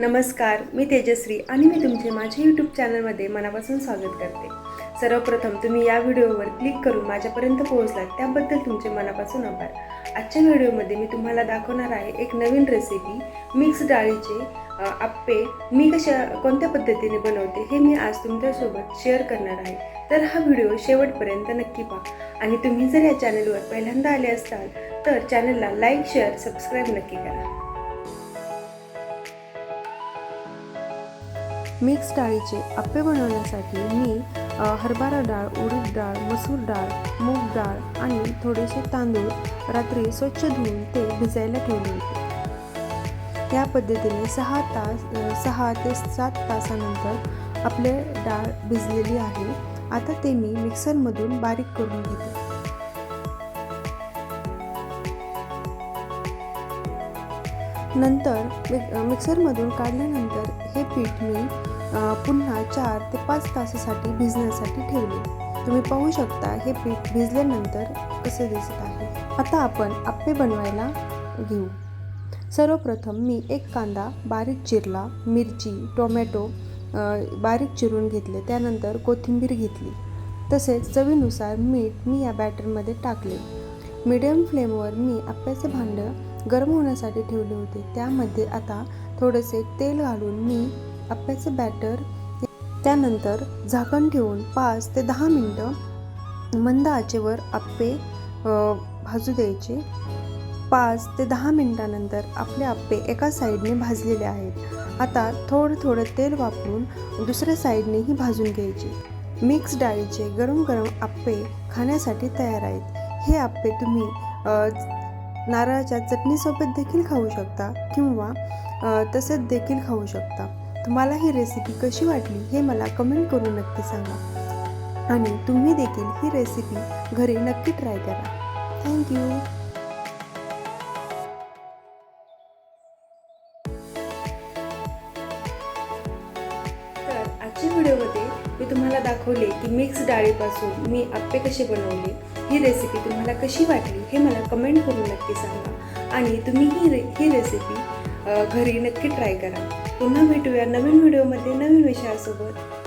नमस्कार मी तेजश्री आणि मी तुमचे माझ्या यूट्यूब चॅनलमध्ये मनापासून स्वागत करते. सर्वप्रथम तुम्ही या व्हिडिओवर क्लिक करून माझ्यापर्यंत पोहोचलात त्याबद्दल तुमचे मनापासून आभार. आजच्या व्हिडिओमध्ये मी तुम्हाला दाखवणार आहे एक नवीन रेसिपी मिक्स डाळीचे आप्पे. मी कशा कोणत्या पद्धतीने बनवते हे मी आज तुमच्यासोबत शेअर करणार आहे. तर हा व्हिडिओ शेवटपर्यंत नक्की पहा. आणि तुम्ही जर या चॅनलवर पहिल्यांदा आले असाल तर चॅनलला लाईक शेअर सबस्क्राईब नक्की करा. मिक्स डाळीचे आप्पे बनवण्यासाठी मी हरभरा डाळ उडीद डाळ मसूर डाळ मूग डाळ आणि थोडेसे तांदूळ रात्री स्वच्छ धुवून ते भिजायला ठेवले होते. या पद्धतीने सहा तास सहा ते सात तासानंतर आपले डाळ भिजलेली आहे. आता ते मी मिक्सरमधून बारीक करून घेते. नंतर मिक्सरमधून काढल्यानंतर हे पीठ मी पुन्हा चार ते पाच तासासाठी भिजण्यासाठी ठेवले. तुम्ही पाहू शकता हे पीठ भिजल्यानंतर कसे दिसत आहे. आता आपण आप्पे बनवायला घेऊ. सर्वप्रथम मी एक कांदा बारीक चिरला मिरची टोमॅटो बारीक चिरून घेतले त्यानंतर कोथिंबीर घेतली. तसेच चवीनुसार मीठ मी या बॅटरमध्ये टाकले. मीडियम फ्लेमवर मी आप्प्याचे भांडं गरम होण्यासाठी ठेवले होते. त्यामध्ये आता थोडेसे तेल घालून मी आप्याचं बॅटर त्यानंतर झाकण ठेवून पाच ते दहा मिनटं मंद आचेवर आप्पे भाजू द्यायचे. पाच ते दहा मिनटानंतर आपले आप्पे एका साईडने भाजलेले आहेत. आता थोडं थोडं तेल वापरून दुसऱ्या साईडनेही भाजून घ्यायचे. मिक्स डाळीचे गरम गरम आप्पे खाण्यासाठी तयार आहेत. हे आप्पे तुम्ही नारळाच्या चटणीसोबत देखील खाऊ शकता किंवा तसंच तसेच देखील खाऊ शकता. तुम्हाला ही रेसिपी कशी वाटली हे मला कमेंट करून नक्की सांगा. आणि तुम्ही देखील ही रेसिपी घरी नक्की ट्राय करा. थँक्यू तर आजच्या व्हिडिओमध्ये मी तुम्हाला दाखवले की मिक्स डाळीपासून मी आप्पे कसे बनवले ही रेसिपी तुम्हाला कशी वाटली हे मला कमेंट करून नक्की सांगा. आणि तुम्ही ही रे ही रेसिपी घरी नक्की ट्राय करा. पुन्हा भेटूया नवीन व्हिडिओमध्ये नवीन विषयासोबत.